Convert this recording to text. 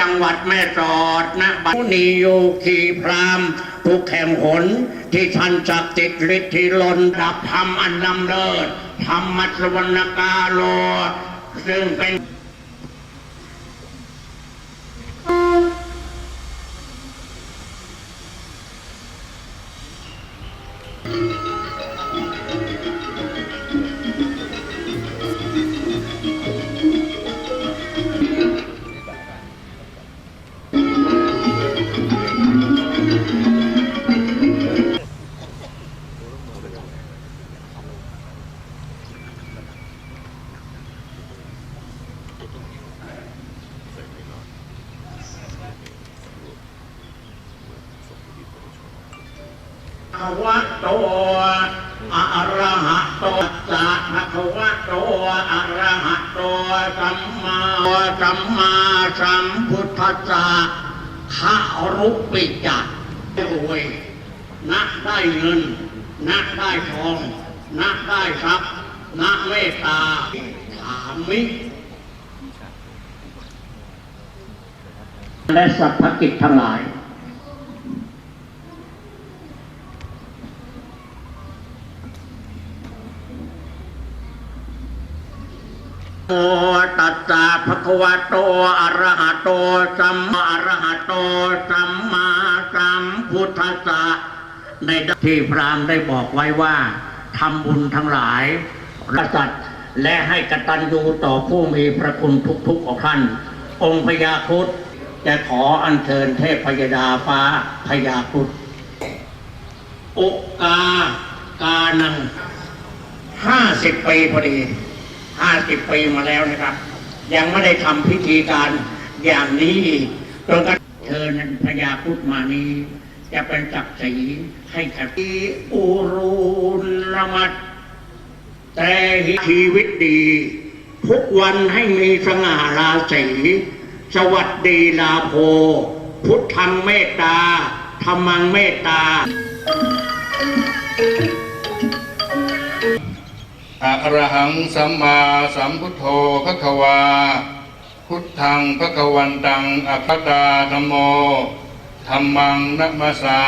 จังหวัดแม่สอดนะบัณนีโยคีพรามทุกแห่งหน ที่ท่านจักดิ์สิทธิ์ฤทธิลนดับธรรมอันนำเลิศธรรมมัสวรรณกาโล ซึ่งเป็น วะโตอะระหะโตสัพพะควะโตอะระหะโตสัมมาสัมมาสัมพุทธัสสะขะรุปิจักรวยนักได้เงิน นักได้ทอง นักได้ทรัพย์นักเมตตาถามิและสัพพกิจทั้งหลาย โตตัสสะภะคะวะโตอะระหะโตสัมมาอะระหะโตสัมมาสัมพุทธัสสะในที่พรามได้บอกไว้ว่าทำบุญทั้งหลายรัสัตว์และให้กตัญญูต่อผู้มีพระคุณทุกๆของท่าน องค์พญาครุดจะขออัญเชิญเทพพยดาฟ้าพญาครุดอุกกากานังห้าสิบปีพอดี ห้าสิบปีมาแล้วนะครับ ยังไม่ได้ทำพิธีการอย่างนี้อีกจนกระทั่งเธอนั้นพญาพุทธมานี้จะเป็นจักรีให้กับอุรุลมัดแต่ชีวิตดีทุกวันให้มีสง่าราศีสวัสดีลาโภพุทธังเมตตาธรรมังเมตตา อะระหังสัมมาสัมพุทโธพระควา พุทธังพระกวันตังอัคคตาธรรมโมธรรมังนัมสสา